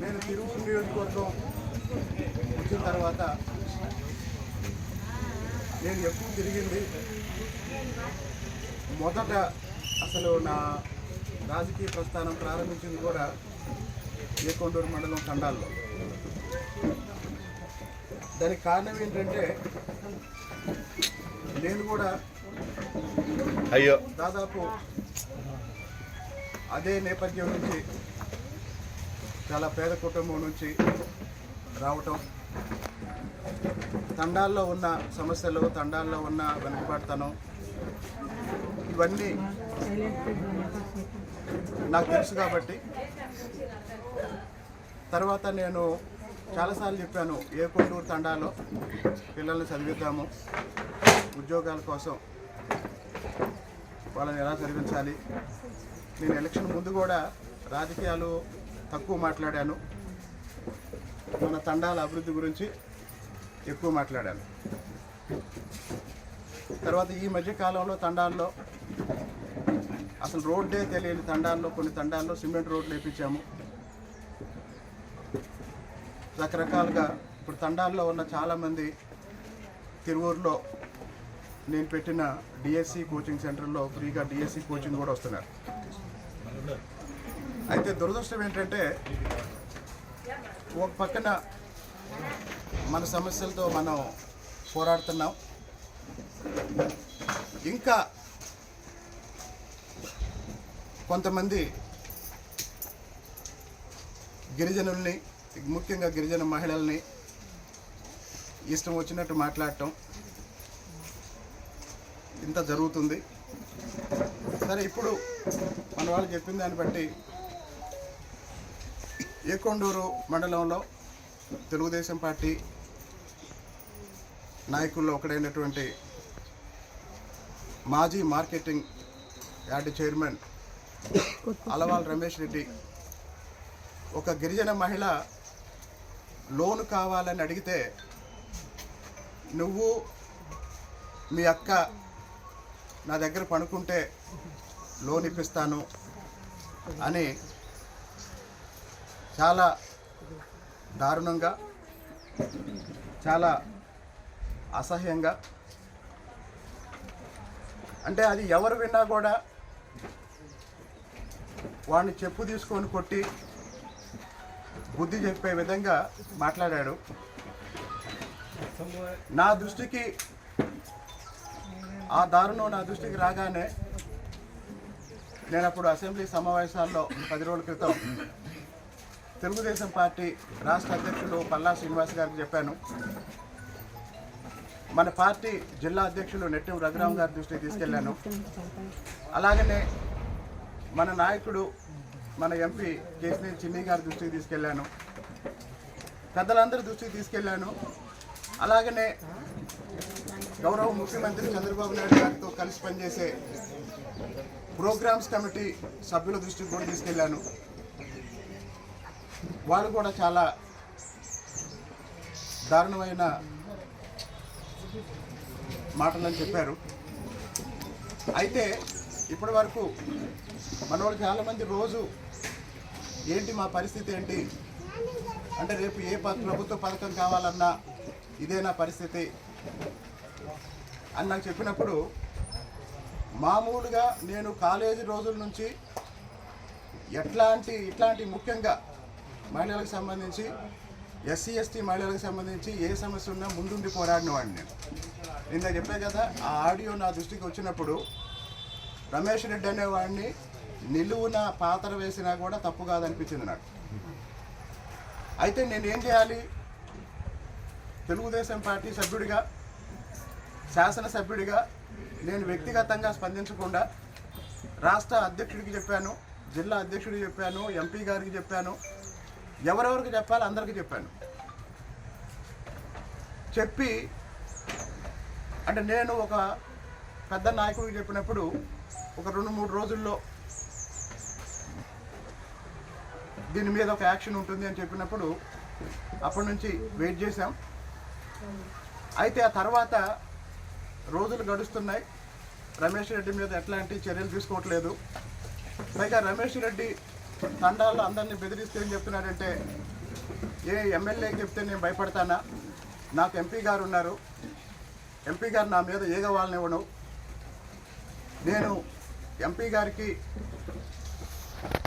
నేను తిరువురు నియోజకవర్గం వచ్చిన తర్వాత నేను ఎక్కువ తిరిగింది మొదట అసలు నా రాజకీయ ప్రస్థానం ప్రారంభించింది కూడా ఏకొండూరు మండలం తండాల్లో దానికి కారణం ఏంటంటే నేను కూడా అయ్యో. దాదాపు అదే నేపథ్యం నుంచి చాలా పేద కుటుంబం నుంచి రావటం తండాల్లో ఉన్న సమస్యలు తండాల్లో ఉన్న వెనుకబాటుతనం ఇవన్నీ నాకు తెలుసు కాబట్టి తర్వాత నేను చాలాసార్లు చెప్పాను ఏ కొండూరు తండాలో పిల్లల్ని చదివిద్దాము ఉద్యోగాల కోసం వాళ్ళని ఎలా చదివించాలి నేను ఎలక్షన్ ముందు కూడా రాజకీయాలు తక్కువ మాట్లాడాను. మన తండాల అభివృద్ధి గురించి ఎక్కువ మాట్లాడాను. తర్వాత ఈ మధ్య కాలంలో తండాల్లో అసలు రోడ్డే తెలియని తండాల్లో కొన్ని తండాల్లో సిమెంట్ రోడ్లు వేయించాము రకరకాలుగా ఇప్పుడు తండాల్లో ఉన్న చాలామంది తిరువూరులో నేను పెట్టిన డిఎస్సి కోచింగ్ సెంటర్లో ఫ్రీగా డిఎస్సి కోచింగ్ కూడా వస్తున్నారు. అయితే దురదృష్టం ఏంటంటే ఒక పక్కన మన సమస్యలతో మనం పోరాడుతున్నాం. ఇంకా కొంతమంది గిరిజనుల్ని ముఖ్యంగా గిరిజన మహిళల్ని ఇష్టం వచ్చినట్టు మాట్లాడటం. ఇంత జరుగుతుంది. సరే ఇప్పుడు మన వాళ్ళు చెప్పిన దాన్ని బట్టి ఏకొండూరు మండలంలో తెలుగుదేశం పార్టీ నాయకుల్లో ఒకడైనటువంటి మాజీ marketing yard chairman Alawal Ramesh Reddy ఒక గిరిజన మహిళ లోన్ కావాలని అడిగితే నువ్వు మీ అక్క నా దగ్గర పనుకుంటే లోన్ ఇప్పిస్తాను అని చాలా దారుణంగా చాలా అసహ్యంగా అంటే అది ఎవరు విన్నా కూడా వాడిని చెప్పు తీసుకొని కొట్టి బుద్ధి చెప్పే విధంగా మాట్లాడాడు. నా దృష్టికి ఆ దారుణం నా దృష్టికి రాగానే నేను అప్పుడు అసెంబ్లీ సమావేశాల్లో పది రోజుల క్రితం తెలుగుదేశం పార్టీ రాష్ట్ర అధ్యక్షులు పల్లా శ్రీనివాస్ గారికి చెప్పాను. మన పార్టీ జిల్లా అధ్యక్షులు నెట్టెం రఘురామ్ గారి దృష్టికి తీసుకెళ్ళాను. అలాగనే మన నాయకుడు మన ఎంపీ కేసినేని చిన్ని గారి దృష్టికి తీసుకెళ్ళాను. పెద్దలందరి దృష్టికి తీసుకెళ్ళాను. అలాగనే గౌరవ ముఖ్యమంత్రి చంద్రబాబు నాయుడు గారితో కలిసి పనిచేసే ప్రోగ్రామ్స్ కమిటీ సభ్యుల దృష్టికి కూడా తీసుకెళ్ళాను. వాళ్ళు కూడా చాలా దారుణమైన మాటలని చెప్పారు. అయితే ఇప్పటి వరకు మనవాళ్ళు చాలామంది రోజు ఏంటి మా పరిస్థితి ఏంటి? అంటే రేపు ఏ ప- ప్రభుత్వ పథకం కావాలన్నా ఇదే నా పరిస్థితి. అని నాకు చెప్పినప్పుడు మామూలుగా నేను కాలేజీ రోజుల నుంచి ఎట్లాంటి ఇట్లాంటి ముఖ్యంగా మహిళలకు సంబంధించి ఎస్సీ ఎస్టీ మహిళలకు సంబంధించి ఏ సమస్య ఉన్నా ముందుండి పోరాడిన వాడిని నేను. నిన్న చెప్పే కదా ఆ ఆడియో నా దృష్టికి వచ్చినప్పుడు రమేష్ రెడ్డి అనేవాడిని నిలువున పాత్ర వేసినా కూడా తప్పు కాదనిపించింది నాకు. అయితే నేను ఏం చేయాలి? తెలుగుదేశం పార్టీ సభ్యుడిగా శాసనసభ్యుడిగా నేను వ్యక్తిగతంగా స్పందించకుండా రాష్ట్ర అధ్యక్షుడికి చెప్పాను జిల్లా అధ్యక్షుడికి చెప్పాను ఎంపీ గారికి చెప్పాను. ఎవరెవరికి చెప్పాలి అందరికీ చెప్పాను. చెప్పి అంటే నేను ఒక పెద్ద నాయకుడికి చెప్పినప్పుడు ఒక రెండు మూడు రోజుల్లో దీని మీద ఒక యాక్షన్ ఉంటుంది అని చెప్పినప్పుడు అప్పటి నుంచి వెయిట్ చేశాం. అయితే ఆ తర్వాత రోజులు గడుస్తున్నాయి. రమేష్ రెడ్డి మీద ఎట్లాంటి చర్యలు తీసుకోవట్లేదు. పైగా రమేష్ రెడ్డి తండాల్లో అందరినీ బెదిరిస్తే ఏం చెప్తున్నాడంటే ఏ ఎమ్మెల్యే చెప్తే నేను భయపడతానా? నాకు ఎంపీ గారు ఉన్నారు. ఎంపీ గారు నా మీద ఏగవాళ్ళనివ్వను నేను ఎంపీ గారికి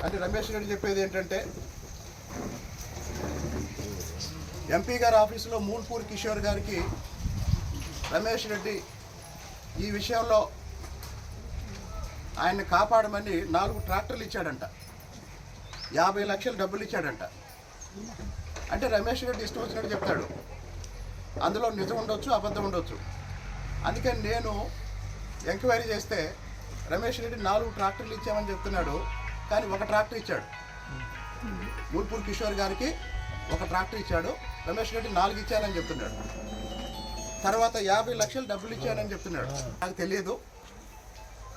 అంటే రమేష్ రెడ్డి చెప్పేది ఏంటంటే ఎంపీ గారి ఆఫీసులో మూల్పూర్ కిషోర్ గారికి రమేష్ రెడ్డి ఈ విషయంలో ఆయన్ని కాపాడమని నాలుగు ట్రాక్టర్లు ఇచ్చాడంట. యాభై లక్షలు డబ్బులు ఇచ్చాడంట. అంటే రమేష్ రెడ్డి ఇష్టం వచ్చినట్టు చెప్తాడు. అందులో నిజం ఉండొచ్చు అబద్ధం ఉండొచ్చు. అందుకని నేను ఎంక్వైరీ చేస్తే రమేష్ రెడ్డి నాలుగు ట్రాక్టర్లు ఇచ్చామని చెప్తున్నాడు. కానీ ఒక ట్రాక్టర్ ఇచ్చాడు. మూల్పూర్ కిషోర్ గారికి ఒక ట్రాక్టర్ ఇచ్చాడు. రమేష్ రెడ్డి నాలుగు ఇచ్చానని చెప్తున్నాడు. తర్వాత యాభై లక్షలు డబ్బులు ఇచ్చానని చెప్తున్నాడు. నాకు తెలియదు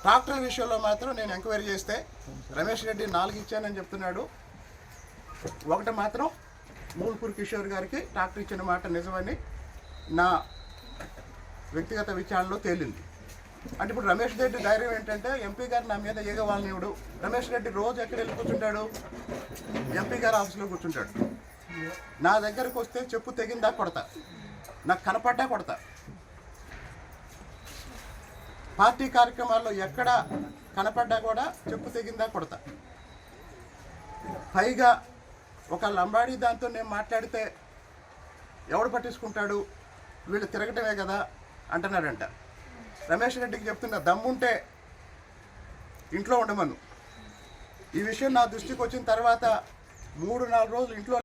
ట్రాక్టర్ విషయంలో మాత్రం నేను ఎంక్వైరీ చేస్తే రమేష్ రెడ్డి నాలుగు ఇచ్చానని చెప్తున్నాడు. ఒకటి మాత్రం మూల్పూర్ కిషోర్ గారికి ట్రాక్టర్ ఇచ్చిన మాట నిజమని నా వ్యక్తిగత విచారణలో తేలింది. అంటే ఇప్పుడు రమేష్ రెడ్డి ధైర్యం ఏంటంటే ఎంపీ గారు నా మీద ఏగవాలనివుడు. రమేష్ రెడ్డి రోజు ఎక్కడ వెళ్ళి కూర్చుంటాడు? ఎంపీ గారు ఆఫీస్లో కూర్చుంటాడు. నా దగ్గరకు వస్తే చెప్పు తెగిందా కొడతా. నాకు కనపడ్డా కొడతా. పార్టీ కార్యక్రమాల్లో ఎక్కడ కనపడ్డా కూడా చెప్పు తెగిందా కొడతా. పైగా ఒక లంబాడి దాంతో నేను మాట్లాడితే ఎవడు పట్టించుకుంటాడు? వీళ్ళు తిరగటమే కదా అంటున్నాడంట. రమేష్ రెడ్డికి చెప్తున్నా దమ్ముంటే ఇంట్లో ఉండమను. ఈ విషయం నా దృష్టికి వచ్చిన తర్వాత మూడు నాలుగు రోజులు ఇంట్లో